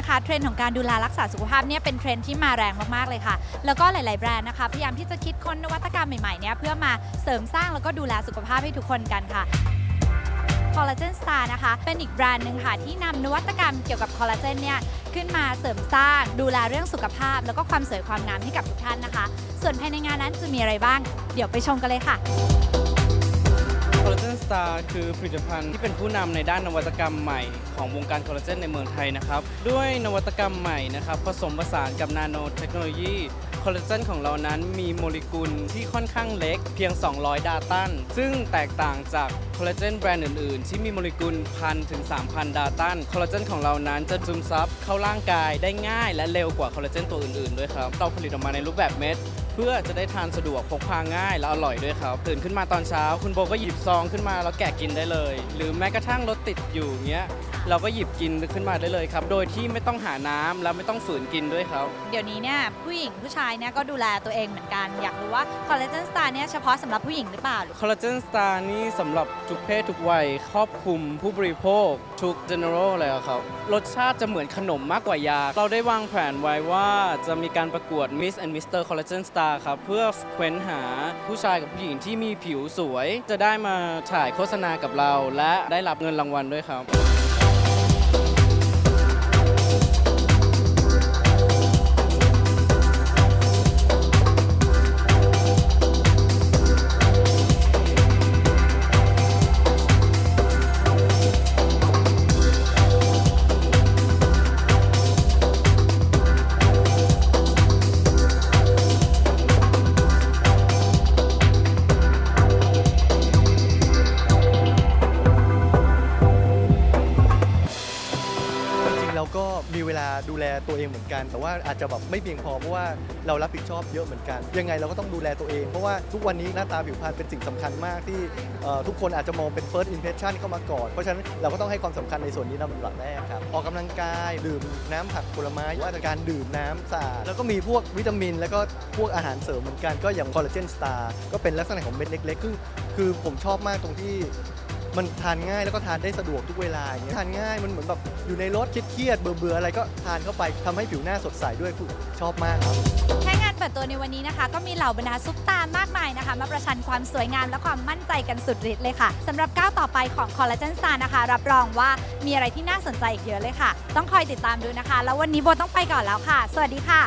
นะคะเทรนด์ของการดูแลรักษาสุขภาพเนี่ยเป็นเทรนด์ที่มาแรงมากๆเลยค่ะ แล้วก็หลาย ๆ แบรนด์นะคะ พยายามที่จะคิดค้นนวัตกรรมใหม่ ๆ เนี่ยเพื่อมาเสริมสร้างแล้วก็ดูแลสุขภาพให้ทุกคนกันค่ะคอลลาเจนสตาร์นะคะ เป็นอีกแบรนด์หนึ่งค่ะ ที่นำนวัตกรรมเกี่ยวกับคอลลาเจนเนี่ยขึ้นมาเสริมสร้าง ดูแลเรื่องสุขภาพ แล้วก็ความสวยความงามให้กับทุกท่านนะคะ ส่วนภายในงานนั้นจะมีอะไรบ้าง เดี๋ยวไปชมกันเลยค่ะ คอลลาเจนสตาร์คือผลิตภัณฑ์ที่เป็นผู้นำในด้านนวัตกรรมใหม่ของวงการคอลลาเจนในเมืองไทยนะครับ ด้วยนวัตกรรมใหม่นะครับ ผสมผสานกับนาโนเทคโนโลยีคอลลาเจนของเรานั้นมีโมเลกุลที่ค่อนข้างเล็กเพียง 200 ดาตัน ซึ่งแตกต่างจากคอลลาเจนแบรนด์อื่นๆ ที่มีโมเลกุลพันถึง 3,000 ดาตัน คอลลาเจนของเรานั้นจะซึมซับเข้าร่างกายได้ง่ายและเร็วกว่าคอลลาเจนตัวอื่นๆด้วยครับ เราผลิตออกมาในรูปแบบเม็ด เพื่อจะได้ทานสะดวกพกพาง่ายและอร่อยด้วยครับ ตื่นขึ้นมาตอนเช้า คุณโบก็หยิบซองขึ้นมาแล้วแกะกินได้เลย หรือแม้กระทั่งรถติดอยู่เงี้ยเราก็หยิบกินขึ้นมาได้เลยครับ โดยที่ไม่ต้องหาน้ำและไม่ต้องฝืนกินด้วยครับ เดี๋ยวนี้เนี่ยผู้หญิงผู้ชายเนี่ยก็ดูแลตัวเองเหมือนกัน อยากรู้ว่าคอลลาเจนสตาร์เนี่ยเฉพาะสำหรับผู้หญิงหรือเปล่าคอลลาเจนสตาร์นี่สำหรับทุกเพศทุกวัยครอบคลุมผู้บริโภค ทุก general เลยอะครับ รสชาติจะเหมือนขนมมากกว่ายา เราได้วางแผนไว้ว่าจะมีการประกวด Miss and Mr. Collagen Star ครับ เพื่อเค้นหาผู้ชายกับผู้หญิงที่มีผิวสวย จะได้มาถ่ายโฆษณากับเรา และได้รับเงินรางวัลด้วยครับ ก็มีเวลาดูแลตัวเองเหมือนกัน แต่ว่าอาจจะแบบไม่เพียงพอเพราะว่าเรารับผิดชอบเยอะเหมือนกัน ยังไงเราก็ต้องดูแลตัวเอง เพราะว่าทุกวันนี้หน้าตาผิวพรรณเป็นสิ่งสำคัญมากที่ทุกคนอาจจะมองเป็น first impression เข้ามาก่อน เพราะฉะนั้นเราก็ต้องให้ความสำคัญในส่วนนี้ลำดับแรกครับออกกำลังกายดื่มน้ำผักผลไม้ว่าการดื่มน้ำสะอาดแล้วก็มีพวกวิตามิน แล้วก็พวกอาหารเสริมเหมือนกันก็อย่างคอลลาเจนสตาร์ก็เป็นลักษณะของเม็ดเล็กๆคือคือผมชอบมากตรงที่ มันทานง่ายแล้วก็ทานได้สะดวกทุกเวลาอย่างเงี้ยทานง่ายมันเหมือนแบบอยู่ในรถเครียดๆเบื่อๆอะไรก็ทานเข้าไปทำให้ผิวหน้าสดใสด้วยคือชอบมากครับ แค่งานเปิดตัวในวันนี้นะคะ ก็มีเหล่าบรรดาซุปตามากมายนะคะ มาประชันความสวยงามและความมั่นใจกันสุดฤทธิ์เลยค่ะสำหรับก้าวต่อไปของ Collagen Star นะคะ รับรองว่ามีอะไรที่น่าสนใจอีกเยอะเลยค่ะ ต้องคอยติดตามดูนะคะ แล้ววันนี้โบต้องไปก่อนแล้วค่ะ สวัสดีค่ะ